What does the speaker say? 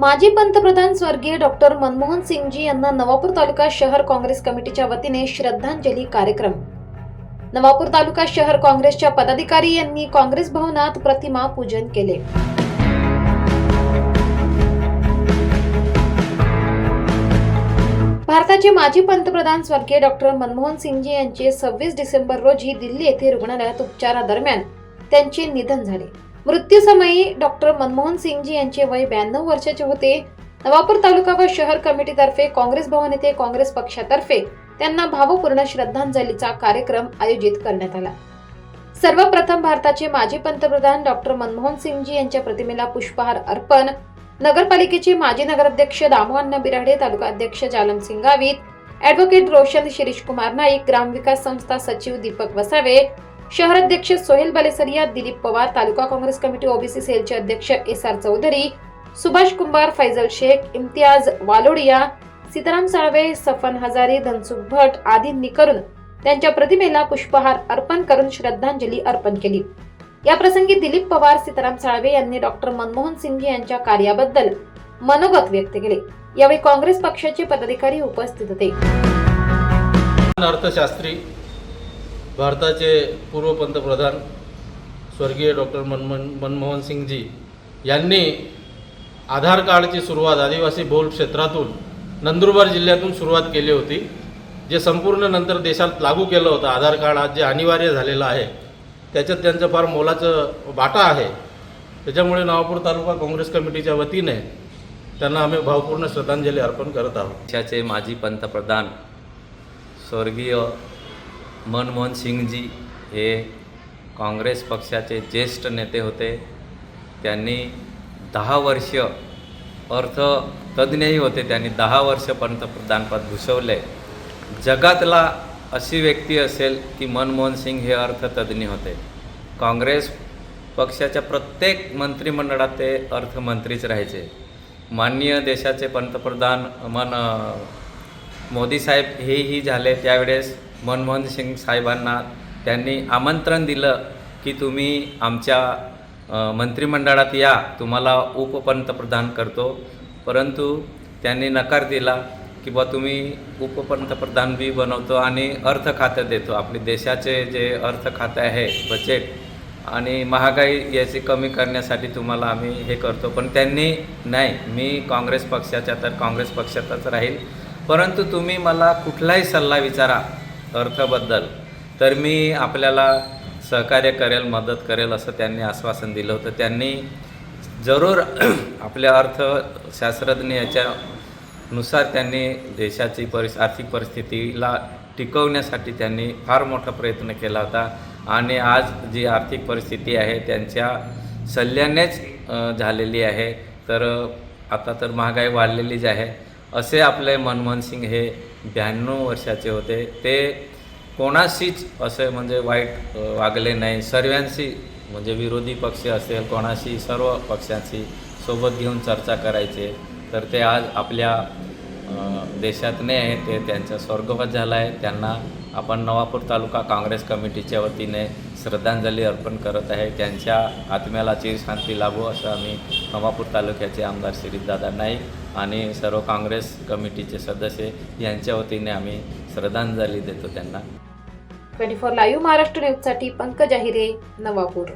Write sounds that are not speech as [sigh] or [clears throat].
माजी पंतप्रधान स्वर्गीय डॉक्टर मनमोहन सिंगजी यांना नवापूर तालुका शहर काँग्रेस कमिटीच्या वतीने श्रद्धांजली कार्यक्रम. नवापूर तालुका शहर काँग्रेसच्या पदाधिकारी यांनी काँग्रेस भवनात प्रतिमा पूजन केले. भारताचे माजी पंतप्रधान स्वर्गीय डॉक्टर मनमोहन सिंगजी यांचे सव्वीस डिसेंबर रोजी दिल्ली येथे रुग्णालयात उपचारादरम्यान त्यांचे निधन झाले. मृत्यूसमयी डॉक्टर मनमोहन सिंगजी यांचे वय ब्याण्णव वर्षाचे होते. नवापूर तालुका व शहर कमिटीतर्फे काँग्रेस भवन येथे काँग्रेस पक्षातर्फे त्यांना भावपूर्ण श्रद्धांजलीचा कार्यक्रम आयोजित करण्यात आला. सर्वप्रथम भारताचे माजी पंतप्रधान डॉक्टर मनमोहन सिंगजी यांच्या प्रतिमेला पुष्पहार अर्पण. नगरपालिकेचे माजी नगराध्यक्ष दामोअण्णा बिराडे तालुका अध्यक्ष जालम सिंगावीत. ॲडव्होकेट रोशन शिरीष कुमार नाईक ग्रामविकास संस्था सचिव दीपक वसावे. शहराध्यक्ष सोहेल बलेसरिया दिलीप पवार तालुका काँग्रेस कमिटी ओबीसी सेलचे अध्यक्ष एस आर चौधरी सुभाष कुंभार फैजल शेख इम्तियाज वालोडिया सीताराम साळवे सफन हजारे धनसुख भट आदींनी करून त्यांच्या प्रतिमेला पुष्पहार अर्पण करून श्रद्धांजली अर्पण केली. या प्रसंगी दिलीप पवार सीताराम साळवे यांनी डॉक्टर मनमोहन सिंग यांच्या कार्याबद्दल मनोगत व्यक्त केले. यावेळी काँग्रेस पक्षाचे पदाधिकारी उपस्थित होते. अर्थशास्त्री भारताचे पूर्व पंतप्रधान स्वर्गीय डॉक्टर मनमोहन मनमोहन सिंगजी यांनी आधार कार्डची सुरुवात आदिवासी बहुल क्षेत्रातून नंदुरबार जिल्ह्यातून सुरुवात केली होती जे संपूर्ण नंतर देशात लागू केलं होतं. आधार कार्ड आज जे अनिवार्य झालेलं आहे त्याच्यात त्यांचं फार मोलाचं वाटा आहे. त्याच्यामुळे नवापूर तालुका काँग्रेस कमिटीच्या वतीने त्यांना आम्ही भावपूर्ण श्रद्धांजली अर्पण करत आहोत. देशाचे माजी पंतप्रधान स्वर्गीय मनमोहन सिंगजी हे काँग्रेस पक्षाचे ज्येष्ठ नेते होते. त्यांनी दहा वर्ष अर्थतज्ज्ञही होते. त्यांनी दहा वर्ष पंतप्रधानपद भूषवले. जगातला अशी व्यक्ती असेल की मनमोहन सिंग हे अर्थतज्ज्ञ होते. काँग्रेस पक्षाच्या प्रत्येक मंत्रिमंडळात ते अर्थमंत्रीच राहायचे. माननीय देशाचे पंतप्रधान मन मोदी साहेब हेही झाले. त्यावेळेस मनमोहन सिंग साहेबांना त्यांनी आमंत्रण दिलं की तुम्ही आमच्या मंत्रिमंडळात या. तुम्हाला उपपंतप्रधान करतो. परंतु त्यांनी नकार दिला की बा तुम्ही उपपंतप्रधान बी बनवतो आणि अर्थ खातं देतो. आपले देशाचे जे अर्थ खातं आहे बजेट आणि महागाई याची कमी करण्यासाठी तुम्हाला आम्ही हे करतो. पण त्यांनी नाही मी काँग्रेस पक्षाच्या तर काँग्रेस पक्षातच राहील. परंतु तुम्ही मला कुठलाही सल्ला विचारा अर्थबद्दल तर मी आपल्याला सहकार्य करेल मदत करेल असं त्यांनी आश्वासन दिलं होतं. त्यांनी जरूर [clears throat] आपल्या अर्थशास्त्रज्ञ याच्यानुसार त्यांनी देशाची परिस आर्थिक परिस्थितीला टिकवण्यासाठी त्यांनी फार मोठा प्रयत्न केला होता. आणि आज जी आर्थिक परिस्थिती आहे त्यांच्या सल्ल्यानेच झालेली आहे. तर आता तर महागाई वाढलेलीच आहे. असे आपले मनमोहन सिंग हे ब्याण्णव वर्षाचे होते. ते कोणाशीच असे म्हणजे वाईट वागले नाही. सर्वांशी म्हणजे विरोधी पक्ष असेल कोणाशी सर्व पक्षांशी सोबत घेऊन चर्चा करायचे. तर ते आज आपल्या देशात नाही आहे ते त्यांचा स्वर्गवास झाला आहे. त्यांना आपण नवापूर तालुका काँग्रेस कमिटीच्या वतीने श्रद्धांजली अर्पण करत आहे. त्यांच्या आत्म्याला चिरशांती लाभो असं आम्ही नवापूर तालुक्याचे आमदार श्रीदादा नाईक आणि सर्व काँग्रेस कमिटीचे सदस्य यांच्या वतीने आम्ही श्रद्धांजली देतो त्यांना. ट्वेंटी फोर लाईव्ह महाराष्ट्र न्यूजसाठी पंकज अहिरे नवापूर.